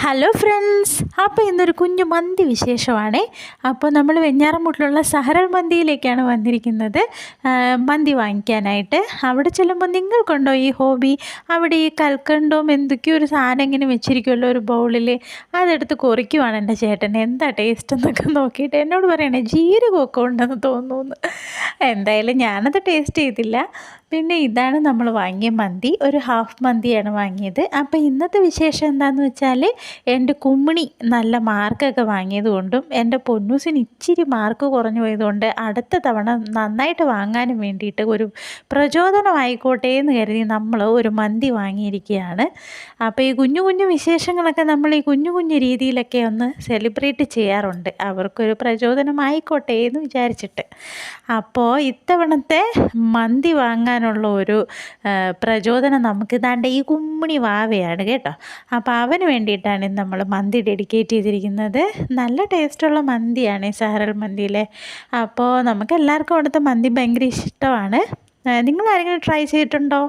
Hello friends അപ്പോൾ ഇന്നൊരു കുഞ്ഞു മന്തി വിശേഷമാണ്. അപ്പോൾ നമ്മൾ വെഞ്ഞാറമൂട്ടിലുള്ള സഹറൽ മന്തിയിലേക്കാണ് വന്നിരിക്കുന്നത്. മന്തി വാങ്ങിക്കാനായിട്ട്. അവിടെ ചെല്ലുമ്പോൾ നിങ്ങൾക്കുണ്ടോ ഈ ഹോബി? അവിടെ ഈ കൽക്കണ്ടവും എന്തൊക്കെയോ ഒരു സാധനം ഇങ്ങനെ വെച്ചിരിക്കുമല്ലോ ഒരു ബൗളിൽ അതെടുത്ത് കുറിക്കുവാണ് എന്റെ ചേട്ടൻ എന്താ ടേസ്റ്റ് എന്നൊക്കെ നോക്കിയിട്ട് എന്നോട് പറയണേ ജീരകമൊക്കെ ഉണ്ടെന്ന് തോന്നുന്നു. എന്തായാലും ഞാനത് ടേസ്റ്റ് ചെയ്തില്ല. പിന്നെ ഇതാണ് നമ്മൾ വാങ്ങിയ മന്തി. ഒരു ഹാഫ് മന്തിയാണ് വാങ്ങിയത്. അപ്പോൾ ഇന്നത്തെ വിശേഷം എന്താണെന്ന് വെച്ചാൽ എന്റെ കുമ്മിണി നല്ല മാർക്കൊക്കെ വാങ്ങിയത് കൊണ്ടും എന്റെ പൊന്നൂസിന് ഇച്ചിരി മാർക്ക് കുറഞ്ഞു പോയതുകൊണ്ട് അടുത്ത തവണ നന്നായിട്ട് വാങ്ങാനും വേണ്ടിയിട്ട് ഒരു പ്രചോദനമായിക്കോട്ടെ എന്ന് കരുതി നമ്മൾ ഒരു മന്തി വാങ്ങിയിരിക്കുകയാണ്. അപ്പോൾ ഈ കുഞ്ഞു കുഞ്ഞു വിശേഷങ്ങളൊക്കെ നമ്മൾ ഈ കുഞ്ഞു കുഞ്ഞു രീതിയിലൊക്കെ ഒന്ന് സെലിബ്രേറ്റ് ചെയ്യാറുണ്ട്. അവർക്കൊരു പ്രചോദനമായിക്കോട്ടെ എന്ന് വിചാരിച്ചിട്ട്. അപ്പോൾ ഇത്തവണത്തെ മന്തി വാങ്ങാനുള്ള ഒരു പ്രചോദനം നമുക്ക് ഇതാണ്ട് ഈ കുമ്മിണി വാവയാണ് കേട്ടോ. അപ്പോൾ അവന് വേണ്ടിയിട്ടാണ് നമ്മൾ മന്തി ഡെഡിക്കേറ്റ് ചെയ്തിരിക്കുന്നത്. നല്ല ടേസ്റ്റുള്ള മന്തിയാണ് സഹറൽ മന്തിയിലെ. അപ്പോൾ നമുക്ക് എല്ലാവർക്കും അവിടുത്തെ മന്തി ഭയങ്കര ഇഷ്ടമാണ്. നിങ്ങൾ ആരെങ്കിലും ട്രൈ ചെയ്തിട്ടുണ്ടോ?